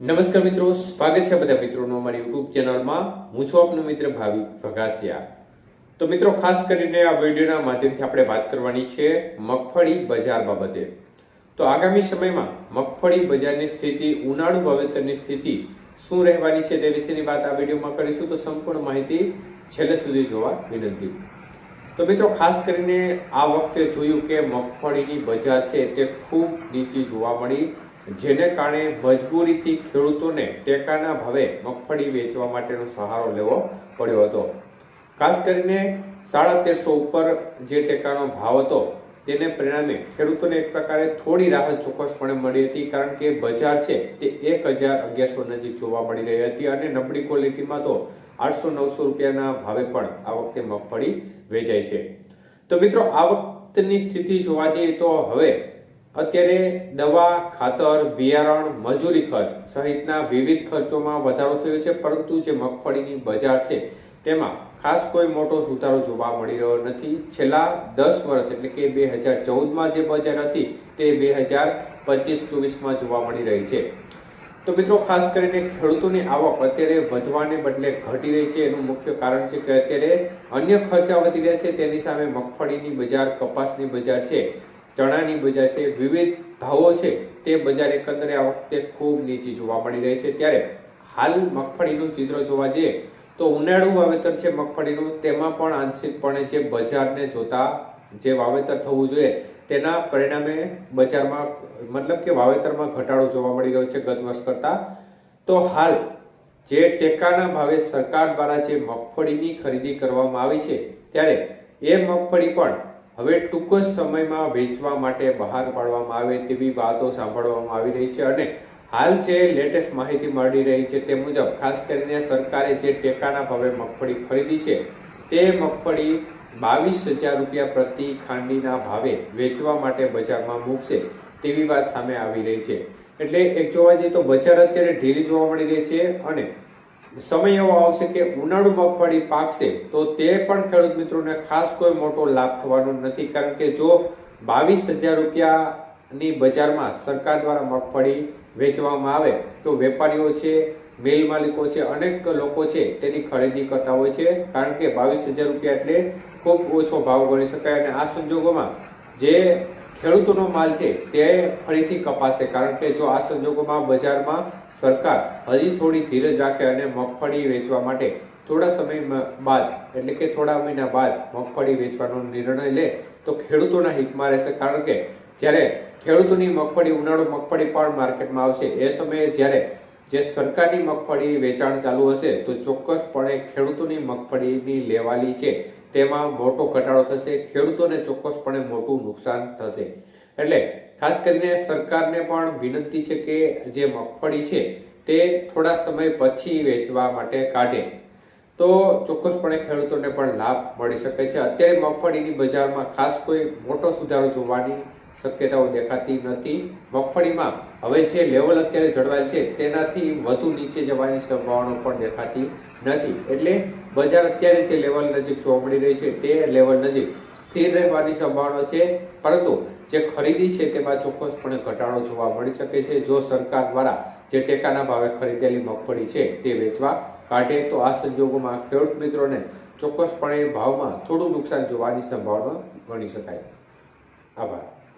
નમસ્કાર મિત્રો, સ્વાગત છે બધા મિત્રોનો અમારી યુટ્યુબ ચેનલમાં હું છું આપનો મિત્ર ભાવિક ભગાસિયા. તો મિત્રો, ખાસ કરીને આ વિડીયોના માધ્યમથી આપણે વાત કરવાની છે મગફળી બજાર બાબતે. તો આગામી સમયમાં મગફળી બજારની સ્થિતિ, ઉનાળુ વાવેતરની સ્થિતિ શું રહેવાની છે તે વિશેની વાત આ વિડીયોમાં કરીશું. તો સંપૂર્ણ માહિતી છેલ્લે સુધી જોવા વિનંતી. તો મિત્રો, ખાસ કરીને આ વખતે જોયું કે મગફળીની બજાર છે તે ખૂબ નીચી જોવા મળી. જેને કારણે મજબૂરીથી ખેડૂતોને ટેકાના ભાવે મગફળી વેચવા માટેનો સહારો લેવો પડ્યો હતો. ખાસ કરીને સાડા તેરસો ઉપર જે ટેકાનો ભાવ હતો, તેને પરિણામે ખેડૂતોને એક પ્રકારે થોડી રાહત ચોક્કસપણે મળી હતી, કારણ કે બજાર છે તે એક હજાર અગિયારસો નજીક જોવા મળી રહી હતી અને નબળી ક્વોલિટીમાં તો આઠસો નવસો રૂપિયાના ભાવે પણ આ વખતે મગફળી વેચાય છે. તો મિત્રો, આ વખતની સ્થિતિ જોવા જઈએ તો હવે અત્યારે દવા, ખાતર, બિયારણ, મજૂરી ખર્ચ સહિતના વિવિધ ખર્ચોમાં વધારો થયો છે, પરંતુ જે મગફળીની બજાર છે, તેમાં ખાસ કોઈ મોટો સુધારો જોવા મળી રહ્યો નથી. છેલ્લા દસ વર્ષ એટલે કે બે હજાર ચૌદમાં જે બજાર હતી, તે બે હજાર પચીસ ચોવીસમાં જોવા મળી રહી છે. તો મિત્રો, ખાસ કરીને ખેડૂતોની આવક અત્યારે વધવાને બદલે ઘટી રહી છે. એનું મુખ્ય કારણ છે કે અત્યારે અન્ય ખર્ચા વધી રહ્યા છે. તેની સામે મગફળીની બજાર, કપાસની બજાર છે. ચણાની બજાર છે, વિવિધ ભાવો છે, તે બજાર એકંદરે આ વખતે ખૂબ નીચી જોવા મળી રહી છે. ત્યારે હાલ મગફળીનું ચિત્ર જોવા જઈએ તો ઉનાળુ વાવેતર છે મગફળીનું, તેમાં પણ આંશિકપણે જે બજારને જોતા જે વાવેતર થવું જોઈએ, તેના પરિણામે બજારમાં મતલબ કે વાવેતરમાં ઘટાડો જોવા મળી રહ્યો છે ગત વર્ષ કરતા. તો હાલ જે ટેકાના ભાવે સરકાર દ્વારા જે મગફળીની ખરીદી કરવામાં આવી છે, ત્યારે એ મગફળી પણ હવે ટૂંક જ સમયમાં વેચવા માટે બહાર પાડવામાં આવે તેવી વાતો સાંભળવામાં આવી રહી છે અને હાલ જે લેટેસ્ટ માહિતી મળી રહી છે તે મુજબ ખાસ કરીને સરકારે જે ટેકાના ભાવે મગફળી ખરીદી છે, તે મગફળી બાવીસ હજાર રૂપિયા પ્રતિ ખાંડીના ભાવે વેચવા માટે બજારમાં મૂકશે તેવી વાત સામે આવી રહી છે. એટલે એક જોવા જઈએ તો બજાર અત્યારે ઢીલી જોવા મળી રહી છે અને સમય એવો આવશે કે ઉનાળુ મગફળી પાકશે, તો તે પણ ખેડૂત મિત્રોને ખાસ કોઈ મોટો લાભ થવાનો નથી. કારણ કે જો બાવીસ હજાર રૂપિયાની બજારમાં સરકાર દ્વારા મગફળી વેચવામાં આવે, તો વેપારીઓ છે, મિલ માલિકો છે, અનેક લોકો છે, તેની ખરીદી કરતા હોય છે. કારણ કે બાવીસ હજાર રૂપિયા એટલે ખૂબ ઓછો ભાવ ગણી શકાય. અને આ સંજોગોમાં જે ખેડૂતોનો માલ છે તે ફરીથી કપાશે. કારણ કે જો આ સંજોગોમાં બજારમાં સરકાર હજી થોડી ધીરજ રાખે અને મગફળી વેચવા માટે થોડા સમય બાદ, એટલે કે થોડા મહિના બાદ મગફળી વેચવાનો નિર્ણય લે, તો ખેડૂતોના હિતમાં રહેશે. કારણ કે જ્યારે ખેડૂતોની મગફળી, ઉનાળો મગફળી પણ માર્કેટમાં આવશે, એ સમયે જ્યારે જે સરકારની મગફળી વેચાણ ચાલુ હશે, તો ચોક્કસપણે ખેડૂતોની મગફળીની લેવાલી છે તેમાં મોટો ઘટાડો થશે, ખેડૂતોને ચોક્કસપણે મોટું નુકસાન થશે. એટલે ખાસ કરીને સરકારને પણ વિનંતી છે કે જે મગફળી છે, તે થોડા સમય પછી વેચવા માટે કાઢે. તો ચોક્કસપણે ખેડૂતોને પણ લાભ મળી શકે છે. અત્યારે મગફળીની બજારમાં ખાસ કોઈ મોટો સુધારો જોવાની શક્યતાઓ દેખાતી નથી. મગફળીમાં હવે જે લેવલ અત્યારે જળવાયેલ છે, તેનાથી વધુ નીચે જવાની સંભાવનાઓ પણ દેખાતી નથી. એટલે બજાર અત્યારે જે લેવલ નજીક જોવા મળી રહી છે, તે લેવલ નજીક સ્થિર રહેવાની સંભાવના છે. પરંતુ જે ખરીદી છે, તેમાં ચોક્કસપણે ઘટાડો જોવા મળી શકે છે. જો સરકાર દ્વારા જે ટેકાના ભાવે ખરીદેલી મગફળી છે, તે વેચવા કાઢે, તો આ સંજોગોમાં ખેડૂત મિત્રોને ચોક્કસપણે ભાવમાં થોડું નુકસાન જોવાની સંભાવના ગણી શકાય. આભાર.